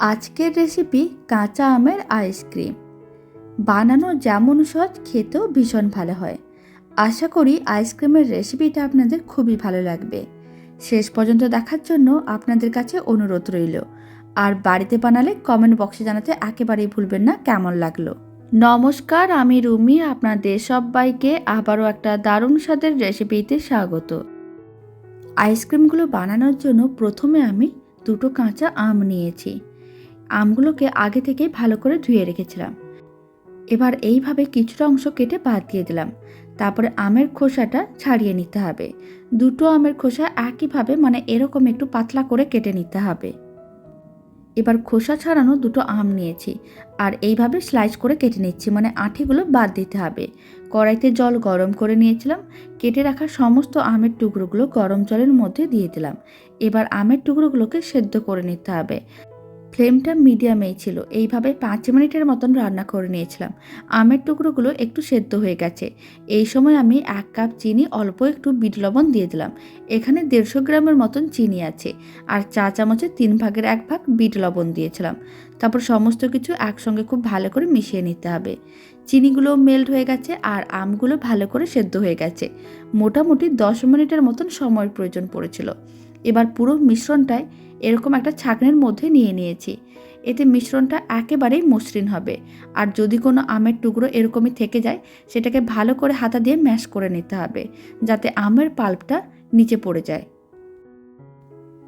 আজকের রেসিপি কাঁচা আমের আইসক্রিম বানানো যেমন সহজ, খেতেও ভীষণ ভালো হয়। আশা করি আইসক্রিমের রেসিপিটা আপনাদের খুবই ভালো লাগবে। শেষ পর্যন্ত দেখার জন্য আপনাদের কাছে অনুরোধ রইল। আর বাড়িতে বানালে কমেন্ট বক্সে জানাতে একেবারেই ভুলবেন না, কেমন লাগল। নমস্কার, আমি রুমি, আপনাদের সবাইকে আবারও একটা দারুণ স্বাদের রেসিপিতে স্বাগত। আইসক্রিমগুলো বানানোর জন্য প্রথমে আমি দুটো কাঁচা আম নিয়েছি। আমগুলোকে আগে থেকেই ভালো করে ধুয়ে রেখেছিলাম। এবার এইভাবে কিছুটা অংশ কেটে বাদ দিয়ে দিলাম। তারপরে আমের খোসাটা ছাড়িয়ে নিতে হবে। দুটো আমের খোসা একইভাবে মানে এরকম একটু পাতলা করে কেটে নিতে হবে। এবার খোসা ছাড়ানো দুটো আম নিয়েছি আর এইভাবে স্লাইস করে কেটে নিচ্ছি মানে আঠিগুলো বাদ দিতে হবে। কড়াইতে জল গরম করে নিয়েছিলাম, কেটে রাখা সমস্ত আমের টুকরোগুলো গরম জলের মধ্যে দিয়ে দিলাম। এবার আমের টুকরোগুলোকে সেদ্ধ করে নিতে হবে। ফ্লেমটা মিডিয়ামেই ছিল। এইভাবে পাঁচ মিনিটের মতন রান্না করে নিয়েছিলাম। আমের টুকরোগুলো একটু সেদ্ধ হয়ে গেছে। এই সময় আমি এক কাপ চিনি, অল্প একটু বিট লবণ দিয়ে দিলাম। এখানে দেড়শো গ্রামের মতন চিনি আছে আর চা চামচের তিন ভাগের এক ভাগ বিট লবণ দিয়েছিলাম। তারপর সমস্ত কিছু একসঙ্গে খুব ভালো করে মিশিয়ে নিতে হবে। চিনিগুলো মেল্ট হয়ে গেছে আর আমগুলো ভালো করে সেদ্ধ হয়ে গেছে। মোটামুটি দশ মিনিটের মতন সময়ের প্রয়োজন পড়েছিল। এবার পুরো মিশ্রণটাই এরকম একটা ছাঁকনির মধ্যে নিয়ে নিয়েছি। এতে মিশ্রণটা একেবারেই মসৃণ হবে। আর যদি কোনো আমের টুকরো এরকমই থেকে যায়, সেটাকে ভালো করে হাতা দিয়ে ম্যাশ করে নিতে হবে, যাতে আমের পাল্পটা নিচে পড়ে যায়।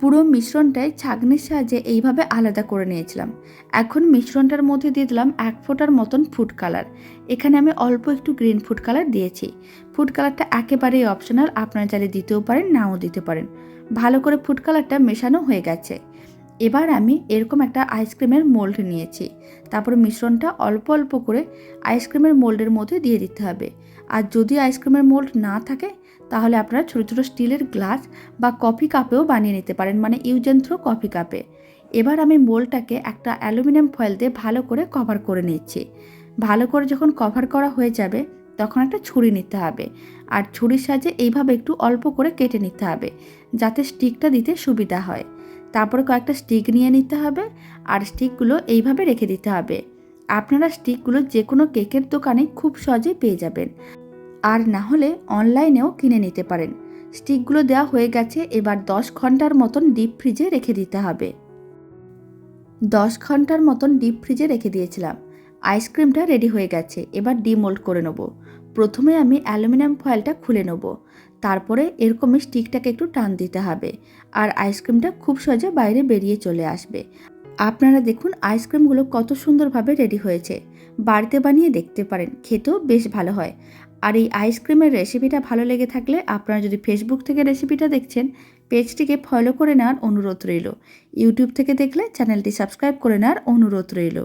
পুরো মিশ্রণটাই ছাগনির সাহায্যে এইভাবে আলাদা করে নিয়েছিলাম। এখন মিশ্রণটার মধ্যে দিয়ে দিলাম এক ফোঁটার মতন ফুড কালার। এখানে আমি অল্প একটু গ্রিন ফুড কালার দিয়েছি। ফুড কালারটা একেবারেই অপশনাল, আপনারা চাইলে দিতেও পারেন, নাও দিতে পারেন। ভালো করে ফুড কালারটা মেশানো হয়ে গেছে। এবার আমি এরকম একটা আইসক্রিমের মোল্ড নিয়েছি। তারপরে মিশ্রণটা অল্প অল্প করে আইসক্রিমের মোল্ডের মধ্যে দিয়ে দিতে হবে। আর যদি আইসক্রিমের মোল্ড না থাকে, তাহলে আপনারা ছোটো ছোটো স্টিলের গ্লাস বা কফি কাপেও বানিয়ে নিতে পারেন মানে ইউজেন থ্রো কফি কাপে। এবার আমি মোলটাকে একটা অ্যালুমিনিয়াম ফয়েল দিয়ে ভালো করে কভার করে নিচ্ছি। ভালো করে যখন কভার করা হয়ে যাবে, তখন একটা ছুরি নিতে হবে। আর ছুরির সাহায্যে এইভাবে একটু অল্প করে কেটে নিতে হবে, যাতে স্টিকটা দিতে সুবিধা হয়। তারপরে কয়েকটা স্টিক নিয়ে নিতে হবে আর স্টিকগুলো এইভাবে রেখে দিতে হবে। আপনারা স্টিকগুলো যে কোনো কেকের দোকানে খুব সহজেই পেয়ে যাবেন। আর না হলে অনলাইনেও কিনে নিতে পারেন। স্টিকগুলো দেওয়া হয়ে গেছে, এবার দশ ঘণ্টার মতন ডিপ ফ্রিজে রেখে দিতে হবে। দশ ঘণ্টার মতন ডিপ ফ্রিজে রেখে দিয়েছিলাম। আইসক্রিমটা রেডি হয়ে গেছে, এবার ডিমোল্ড করে নেব। প্রথমে আমি অ্যালুমিনিয়াম ফয়েলটা খুলে নেব। তারপরে এরকমই স্টিকটাকে একটু টান দিতে হবে। আর আইসক্রিমটা খুব সহজে বাইরে বেরিয়ে চলে আসবে। আপনারা দেখুন আইসক্রিমগুলো কত সুন্দরভাবে রেডি হয়েছে। বাড়িতে বানিয়ে দেখতে পারেন, খেতেও বেশ ভালো হয়। আর এই আইসক্রিমের রেসিপিটা ভালো লেগে থাকলে আপনারা যদি ফেসবুক থেকে রেসিপিটা দেখছেন, পেজটিকে ফলো করে নেওয়ার অনুরোধ রইল। ইউটিউব থেকে দেখলে চ্যানেলটি সাবস্ক্রাইব করে নেওয়ার অনুরোধ রইল।